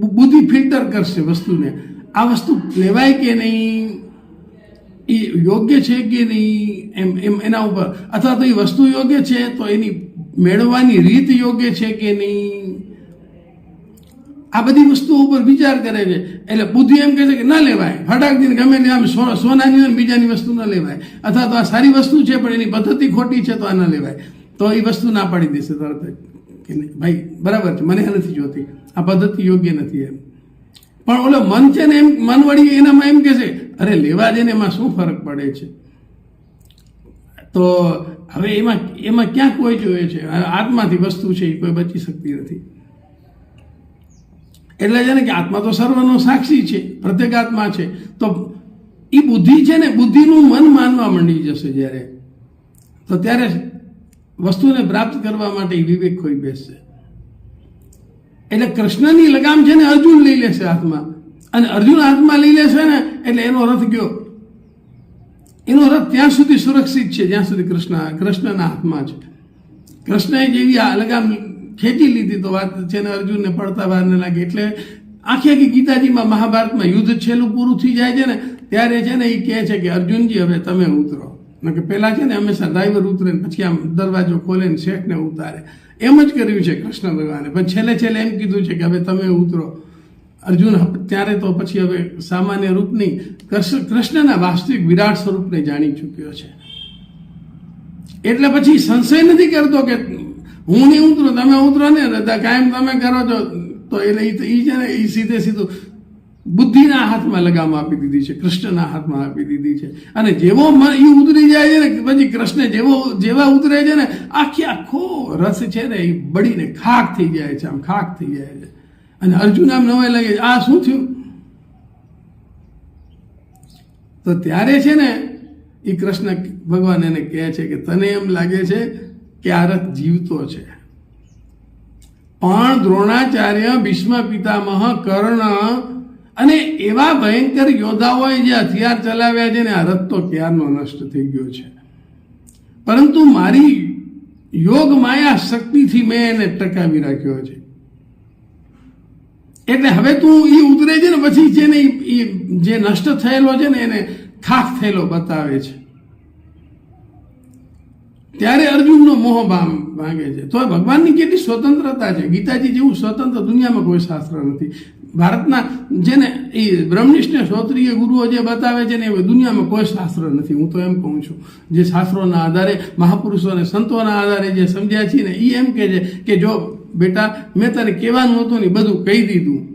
બુદ્ધિ ફિલ્ટર કરશે વસ્તુને. આ વસ્તુ લેવાય કે નહીં? એ યોગ્ય છે કે નહીં? એમ એમ, એના ઉપર. અથવા તો એ વસ્તુ યોગ્ય છે તો એની મેળવવાની રીત યોગ્ય છે કે નહીં? આ બધી વસ્તુઓ ઉપર વિચાર કરે છે. એટલે બુદ્ધિ એમ કહે છે કે ના લેવાય. ફટાક ફટાકથી ગમે તે આમ સોનાની બીજાની વસ્તુ ન લેવાય. અથવા તો આ સારી વસ્તુ છે, પણ એની પદ્ધતિ ખોટી છે, તો આ ન લેવાય. તો એ વસ્તુ ના પાડી દેશે તરત જ. કે નહીં? ભાઈ, બરાબર છે, મને નથી જોતી. આ પદ્ધતિ યોગ્ય નથી એમ. પણ ઓલો મન છે ને એમ, મન વળી એનામાં એમ કે છે, અરે, લેવા દે ને એમાં શું ફરક પડે છે? તો હવે એમાં એમાં ક્યાં કોઈ જોઈએ છે? આત્માથી વસ્તુ છે, એ કોઈ બચી શકતી નથી. એટલે છે ને કે આત્મા તો સર્વનો સાક્ષી છે, પ્રત્યેક આત્મા છે. તો એ બુદ્ધિ છે ને, બુદ્ધિનું મન માનવા માંડી જશે જ્યારે. તો ત્યારે વસ્તુને પ્રાપ્ત કરવા માટે વિવેક ખોઈ બેસશે એટલે કૃષ્ણની લગામ છે ને અર્જુન લઈ લેશે હાથમાં. અને અર્જુન હાથમાં લઈ લેશે ને, એટલે એનો રથ ગયો. એનો રથ ત્યાં સુધી સુરક્ષિત છે, જ્યાં સુધી કૃષ્ણ, કૃષ્ણના હાથમાં છે. કૃષ્ણએ જેવી આ લગામ ખેંચી લીધી તો વાત છે ને અર્જુનને પડતા વાર ન લાગે. એટલે આખી આખી ગીતાજીમાં મહાભારતમાં યુદ્ધ છેલ્લું પૂરું થઈ જાય છે ને, ત્યારે છે ને એ કહે છે કે અર્જુનજી, હવે તમે ઉતરો. કે પહેલા છે ને હંમેશા ડ્રાઈવર ઉતરે પછી આમ દરવાજો ખોલે ને શેઠને ઉતારે. એમ જ કર્યું છે કૃષ્ણ ભગવાને. પણ છેલ્લે છેલ્લે એમ કીધું છે કે હવે તમે ઉતરો. અર્જુન ત્યારે તો પછી હવે સામાન્ય રૂપ નહીં કૃષ્ણના વાસ્તવિક વિરાટ સ્વરૂપને જાણી ચૂક્યો છે. એટલે પછી સંશય નથી કરતો કે હું નહીં ઉતરો, તમે ઉતરો ને કાયમ તમે કરો છો. તો એટલે એ છે ને એ સીધે સીધું બુદ્ધિના હાથમાં લગામ આપી દીધી છે, કૃષ્ણના હાથમાં આપી દીધી છે. અને જેવો એ ઉતરી જાય છે ને પછી કૃષ્ણ જેવો, જેવા ઉતરે છે ને, આખી આખો રસ છે ને એ બળીને ખાક થઈ જાય છે, આમ ખાક થઈ જાય છે. અને અર્જુન આમ નવાય લાગે આ શું થયું? તો ત્યારે છે ને એ કૃષ્ણ ભગવાન એને કહે છે કે તને એમ લાગે છે કે આ રથ જીવતો છે. પણ દ્રોણાચાર્ય ભીષ્મ પિતામહ કર્ણ અને એવા ભયંકર યોદ્ધાઓએ જે હથિયાર ચલાવ્યા છે ને, આ તો ક્યારનો નષ્ટ થઈ ગયો છે? પરંતુ મારી યોગ માયા શક્તિથી મેં એને ટકાવી રાખ્યો છે. એટલે હવે તું એ ઉતરે છે ને, પછી જેને જે નષ્ટ થયેલો છે ને, એને ખાખ થયેલો બતાવે છે. ત્યારે અર્જુનનો મોહ માંગે છે. તો ભગવાનની કેટલી સ્વતંત્રતા છે? ગીતાજી જેવું સ્વતંત્ર દુનિયામાં કોઈ શાસ્ત્ર નથી. ભારતના જેને એ બ્રહ્મનિષ્ઠ શ્રોત્રીય ગુરુઓ જે બતાવે છે ને એ દુનિયામાં કોઈ શાસ્ત્ર નથી. હું તો એમ કહું છું, જે શાસ્ત્રોના આધારે, મહાપુરુષો અને સંતોના આધારે જે સમજ્યા છીએ ને એ એમ કહે છે કે જો, બેટા, મેં તને કહેવાનું હતું ને બધું કહી દીધું.